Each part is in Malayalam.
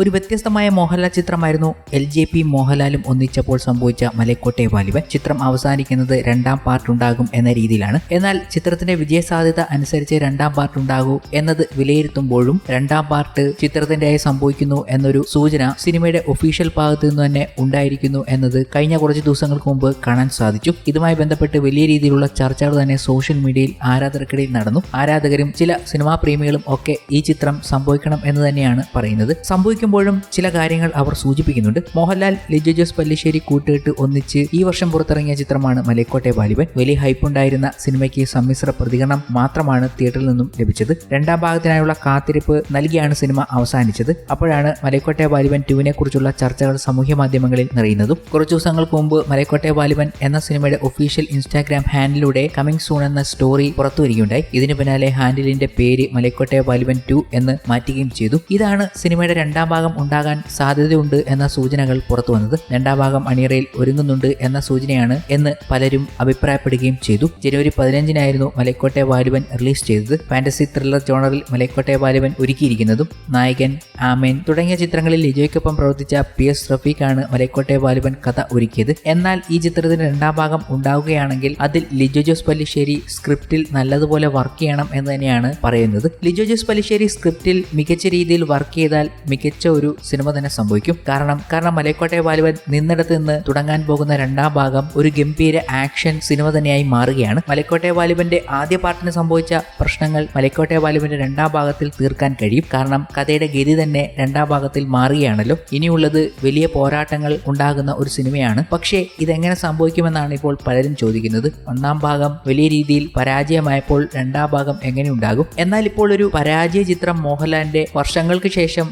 ഒരു വ്യത്യസ്തമായ മോഹൻലാൽ ചിത്രമായിരുന്നു എൽ ജെ പി മോഹൻലാലും ഒന്നിച്ചപ്പോൾ സംഭവിച്ച മലക്കോട്ടെ വാലിബൻ. ചിത്രം അവസാനിക്കുന്നത് രണ്ടാം പാർട്ട് ഉണ്ടാകും എന്ന രീതിയിലാണ്. എന്നാൽ ചിത്രത്തിന്റെ വിജയ സാധ്യത അനുസരിച്ച് രണ്ടാം പാർട്ട് ഉണ്ടാകൂ എന്നത് വിലയിരുത്തുമ്പോഴും രണ്ടാം പാർട്ട് ചിത്രത്തിന്റെ സംഭവിക്കുന്നു എന്നൊരു സൂചന സിനിമയുടെ ഒഫീഷ്യൽ ഭാഗത്ത് നിന്ന് തന്നെ ഉണ്ടായിരിക്കുന്നു എന്നത് കഴിഞ്ഞ കുറച്ച് ദിവസങ്ങൾക്ക് മുമ്പ് കാണാൻ സാധിച്ചു. ഇതുമായി ബന്ധപ്പെട്ട് വലിയ രീതിയിലുള്ള ചർച്ചകൾ തന്നെ സോഷ്യൽ മീഡിയയിൽ ആരാധകർക്കിടയിൽ നടന്നു. ആരാധകരും ചില സിനിമാ പ്രേമികളും ഒക്കെ ഈ ചിത്രം സംഭവിക്കണം എന്ന് തന്നെയാണ് പറയുന്നത്. സംഭവിക്കുമ്പോഴും ചില കാര്യങ്ങൾ അവർ സൂചിപ്പിക്കുന്നുണ്ട്. മോഹൻലാൽ ലിജു ജോസ് പല്ലിശ്ശേരി കൂട്ടുകെട്ട് ഒന്നിച്ച് ഈ വർഷം പുറത്തിറങ്ങിയ ചിത്രമാണ് മലക്കോട്ടെ ബാലിബൻ വലിയ ഹൈപ്പ് ഉണ്ടായിരുന്ന സിനിമയ്ക്ക് സമ്മിശ്ര പ്രതികരണം മാത്രമാണ് തിയേറ്ററിൽ നിന്നും ലഭിച്ചത്. രണ്ടാം ഭാഗത്തിനായുള്ള കാത്തിരിപ്പ് നൽകിയാണ് സിനിമ അവസാനിച്ചത്. അപ്പോഴാണ് മലക്കോട്ടെ ബാലിബൻ ടുവിനെ കുറിച്ചുള്ള ചർച്ചകൾ സമൂഹ മാധ്യമങ്ങളിൽ നിറയുന്നതും. കുറച്ചു ദിവസങ്ങൾക്ക് മുമ്പ് മലക്കോട്ടെ ബാലിബൻ എന്ന സിനിമയുടെ ഒഫീഷ്യൽ ഇൻസ്റ്റാഗ്രാം ഹാൻഡിലൂടെ കമ്മിങ് സൂൺ എന്ന സ്റ്റോറി പുറത്തു വരികയുണ്ടായി ഇതിനു പിന്നാലെ ഹാൻഡിലിന്റെ പേര് മലക്കോട്ടെ ബാലിബൻ ടു എന്ന് മാറ്റുകയും ചെയ്തു. ഇതാണ് സിനിമയുടെ രണ്ടാം ഭാഗം ഉണ്ടാകാൻ സാധ്യതയുണ്ട് എന്ന സൂചനകൾ പുറത്തു വന്നത് രണ്ടാം ഭാഗം അണിയറയിൽ ഒരുങ്ങുന്നുണ്ട് എന്ന സൂചനയാണ് എന്ന് പലരും അഭിപ്രായപ്പെടുകയും ചെയ്തു. ജനുവരി പതിനഞ്ചിനായിരുന്നു മലക്കോട്ടെ വാലിബൻ റിലീസ് ചെയ്തത്. ഫാന്റസി ത്രില്ലർ ജോണറിൽ മലക്കോട്ടെ വാലിബൻ ഒരുക്കിയിരിക്കുന്നതും. നായകൻ ആമേൻ തുടങ്ങിയ ചിത്രങ്ങളിൽ ലിജോയ്ക്കൊപ്പം പ്രവർത്തിച്ച പി എസ് റഫീഖാണ് മലക്കോട്ടെ വാലിബൻ കഥ ഒരുക്കിയത്. എന്നാൽ ഈ ചിത്രത്തിന് രണ്ടാം ഭാഗം ഉണ്ടാവുകയാണെങ്കിൽ അതിൽ ലിജോ ജോസ് പല്ലിശ്ശേരി സ്ക്രിപ്റ്റിൽ നല്ലതുപോലെ വർക്ക് ചെയ്യണം എന്ന് തന്നെയാണ് പറയുന്നത്. ലിജോ ജോസ് പല്ലിശ്ശേരി സ്ക്രിപ്റ്റിൽ മികച്ച രീതിയിൽ വർക്ക് ചെയ്താൽ മികച്ച ഒരു സിനിമ തന്നെ സംഭവിക്കും. കാരണം കാരണം മലയക്കോട്ടെ വാലുവൻ നിന്നിടത്ത് നിന്ന് തുടങ്ങാൻ പോകുന്ന രണ്ടാം ഭാഗം ഒരു ഗംഭീര ആക്ഷൻ സിനിമ തന്നെയായി മാറുകയാണ്. മലക്കോട്ടെ വാലുവന്റെ ആദ്യ പാർട്ടിന് സംഭവിച്ച പ്രശ്നങ്ങൾ മലക്കോട്ടെ വാലുവന്റെ രണ്ടാം ഭാഗത്തിൽ തീർക്കാൻ കഴിയും. കാരണം കഥയുടെ ഗതി തന്നെ രണ്ടാം ഭാഗത്തിൽ മാറുകയാണല്ലോ. ഇനിയുള്ളത് വലിയ പോരാട്ടങ്ങൾ ഉണ്ടാകുന്ന ഒരു സിനിമയാണ്. പക്ഷേ ഇതെങ്ങനെ സംഭവിക്കുമെന്നാണ് ഇപ്പോൾ പലരും ചോദിക്കുന്നത്. ഒന്നാം ഭാഗം വലിയ രീതിയിൽ പരാജയമായപ്പോൾ രണ്ടാം ഭാഗം എങ്ങനെ ഉണ്ടാകും? എന്നാൽ ഇപ്പോൾ ഒരു പരാജയ ചിത്രം മോഹൻലാലിന്റെ വർഷങ്ങൾക്ക് ശേഷം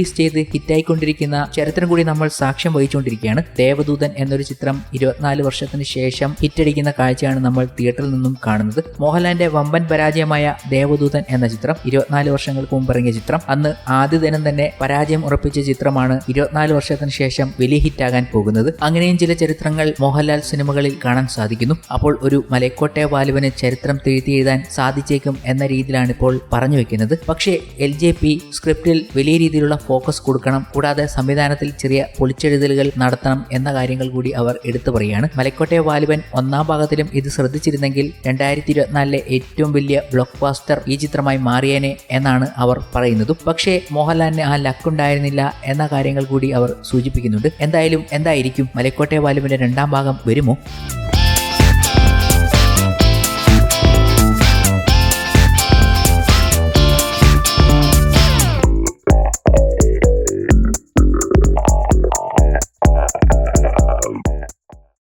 റീറിലീസ് ചെയ്ത് ഹിറ്റായിക്കൊണ്ടിരിക്കുന്ന ചരിത്രം കൂടി നമ്മൾ സാക്ഷ്യം വഹിച്ചുകൊണ്ടിരിക്കുകയാണ്. ദേവദൂതൻ എന്നൊരു ചിത്രം ഇരുപത്തിനാല് വർഷത്തിന് ശേഷം ഹിറ്റടിക്കുന്ന കാഴ്ചയാണ് നമ്മൾ തിയേറ്ററിൽ നിന്നും കാണുന്നത്. മോഹൻലാലിന്റെ വമ്പൻ പരാജയമായ ദേവദൂതൻ എന്ന ചിത്രം ഇരുപത്തിനാല് വർഷങ്ങൾക്ക് മുമ്പ് ഇറങ്ങിയ ചിത്രം. അന്ന് ആദ്യ ദിനം തന്നെ പരാജയം ഉറപ്പിച്ച ചിത്രമാണ് ഇരുപത്തിനാല് വർഷത്തിന് ശേഷം വലിയ ഹിറ്റാകാൻ പോകുന്നത്. അങ്ങനെയും ചില ചരിത്രങ്ങൾ മോഹൻലാൽ സിനിമകളിൽ കാണാൻ സാധിക്കുന്നു. അപ്പോൾ ഒരു മലക്കോട്ടെ വാലുവിന് ചരിത്രം തിരുത്തി എഴുതാൻ സാധിച്ചേക്കും എന്ന രീതിയിലാണ് ഇപ്പോൾ പറഞ്ഞു വെക്കുന്നത്. പക്ഷേ എൽ ജെ പി സ്ക്രിപ്റ്റിൽ വലിയ രീതിയിലുള്ള ഫോക്കസ് കൊടുക്കണം. കൂടാതെ സംവിധാനത്തിൽ ചെറിയ പൊളിച്ചെഴുതലുകൾ നടത്തണം എന്ന കാര്യങ്ങൾ കൂടി അവർ എടുത്തു പറയുകയാണ്. മലക്കോട്ടെ വാലുവൻ ഒന്നാം ഭാഗത്തിലും ഇത് ശ്രദ്ധിച്ചിരുന്നെങ്കിൽ രണ്ടായിരത്തി ഇരുപത്തിനാലിലെ ഏറ്റവും വലിയ ബ്ലോക്ക് ബാസ്റ്റർ ഈ ചിത്രമായി മാറിയേനെ എന്നാണ് അവർ പറയുന്നതും. പക്ഷേ മോഹൻലാലിന് ആ ലക്ക് ഉണ്ടായിരുന്നില്ല എന്ന കാര്യങ്ങൾ കൂടി അവർ സൂചിപ്പിക്കുന്നുണ്ട്. എന്തായാലും എന്തായിരിക്കും? മലക്കോട്ടെ വാലുവിന്റെ രണ്ടാം ഭാഗം വരുമോ?